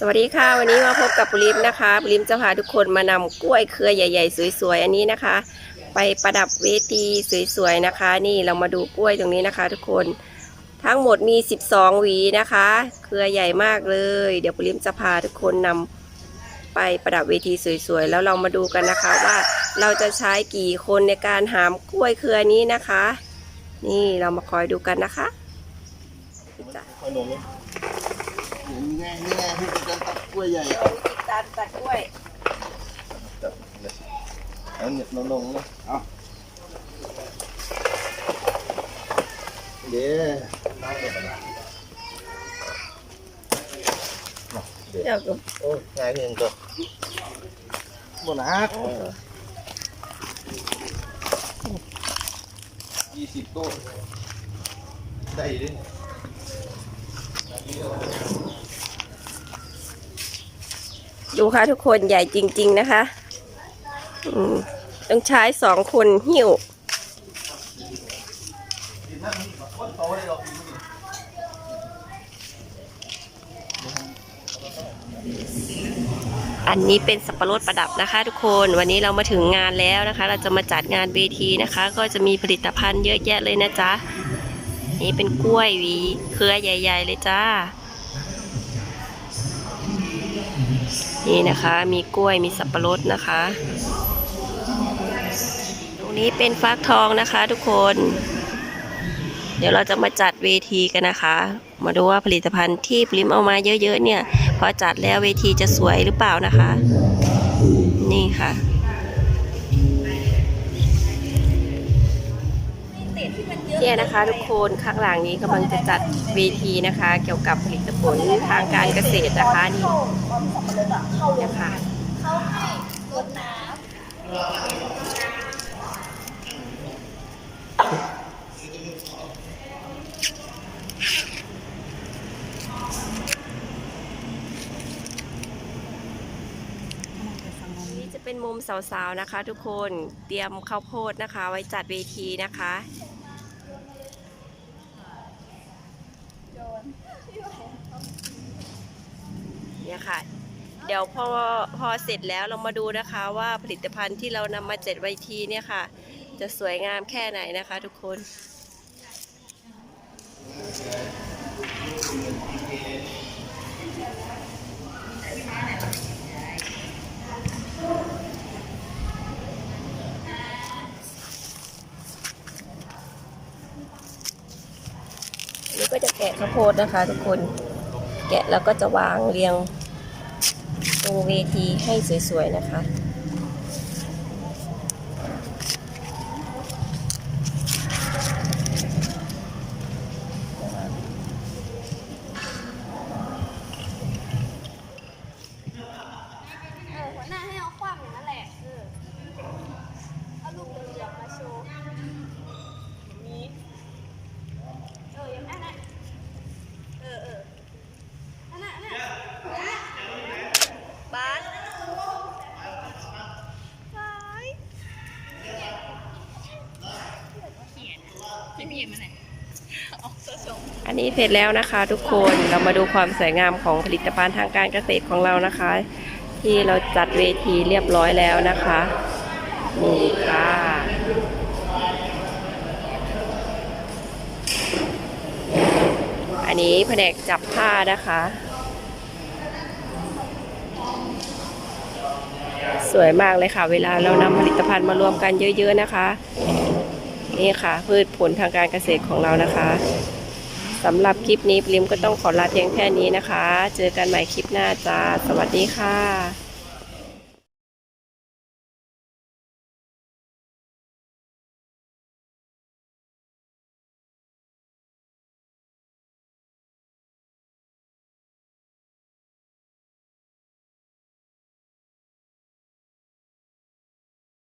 สวัสดีค่ะ วันนี้มาพบกับปุริมนะคะปุริมจะพาทุกคนมานำกล้วยเครือใหญ่ ๆ สวยๆอันนี้นะคะ ไปประดับเวทีสวยๆนะคะ นี่เรามาดูกล้วยตรงนี้นะคะ ทุกคนทั้งหมดมี 12 หวีนะคะ เครือใหญ่มากเลย เดี๋ยวปุริมจะพาทุกคนนำไปประดับเวทีสวยๆแล้วเรามาดูกันนะคะว่าเราจะใช้กี่คนในการหามกล้วยเครือนี้นะคะ นี่เรามาคอยดูกันนะคะ นี่ไงนี่ไงที่เป็นการตัดกล้วยใหญ่วิธีการตัดกล้วยจับเลยเอาเนี่ยลงลงเลยเอาเดี๋ยวนั่งเดี๋ยวนะเดี๋ยวเดี๋ยวก็โอ้ยง่ายเพียงตัวบนนักยี่สิบโต๊ะได้ดิ ดูค่ะทุกคนใหญ่จริง ๆนะคะต้องใช้สองคนหิ้วอันนี้เป็นสับปะรดประดับนะคะ ทุกคนวันนี้เรามาถึงงานแล้วนะคะ เราจะมาจัดงานเวทีนะคะ ก็จะมีผลิตภัณฑ์เยอะแยะเลยนะจ๊ะนี่เป็นกล้วยวีเครือใหญ่ ๆ เลยจ้า นี่นะคะ มีกล้วยมีสับปะรดนะคะ ตรงนี้เป็นฟักทองนะคะทุกคน เดี๋ยวเราจะมาจัดเวทีกันนะคะ มาดูว่าผลิตภัณฑ์ที่ปริมเอามาเยอะๆเนี่ย พอจัดแล้วเวทีจะสวยหรือเปล่านะคะ นี่ค่ะเนี่ยนะคะ ทุกคนข้างหลังนี้กำลังจะจัด เวทีนะคะ เกี่ยวกับผลิตผลทางการเกษตรนะคะนี่นะคะเขาให้รดน้นี่จะเป็นมุมสาวๆนะคะ ทุกคนเตรียมข้าวโพดนะคะ ไว้จัดเวทีนะคะ เนี่ยค่ะ เดี๋ยวพอพอเสร็จแล้วเรามาดูนะคะว่าผลิตภัณฑ์ที่เรานำมาเจ็ดไวทีเนี่ยค่ะ จะสวยงามแค่ไหนนะคะทุกคน ก็จะแกะข้าวโพดนะคะ ทุกคน แกะแล้วก็จะวางเรียงตรงเวทีให้สวยๆนะคะำเออหัวหน้าให้เอาคว่ำอย่างนั้นแหละเออเอาลูกเหลืองๆมาโชว์นี้เอออย่างนั้นน่ะเออเออนั่นน่ะนั่นน่ะนั่นน่ะบ้านไป อันนี้เสร็จแล้วนะคะทุกคนเรามาดูความสวยงามของผลิตภัณฑ์ทางการเกษตรของเรานะคะ ที่เราจัดเวทีเรียบร้อยแล้วนะคะนี่ค่ะอันนี้แผนกจับผ้านะคะ สวยมากเลยค่ะ เวลาเรานำผลิตภัณฑ์มารวมกันเยอะ ๆนะคะ นี่ค่ะ พืชผลทางการเกษตรของเรานะคะสำหรับคลิปนี้ปริมก็ต้องขอลาเพียงแค่นี้นะคะ เจอกันใหม่คลิปหน้าจ้า สวัสดีค่ะ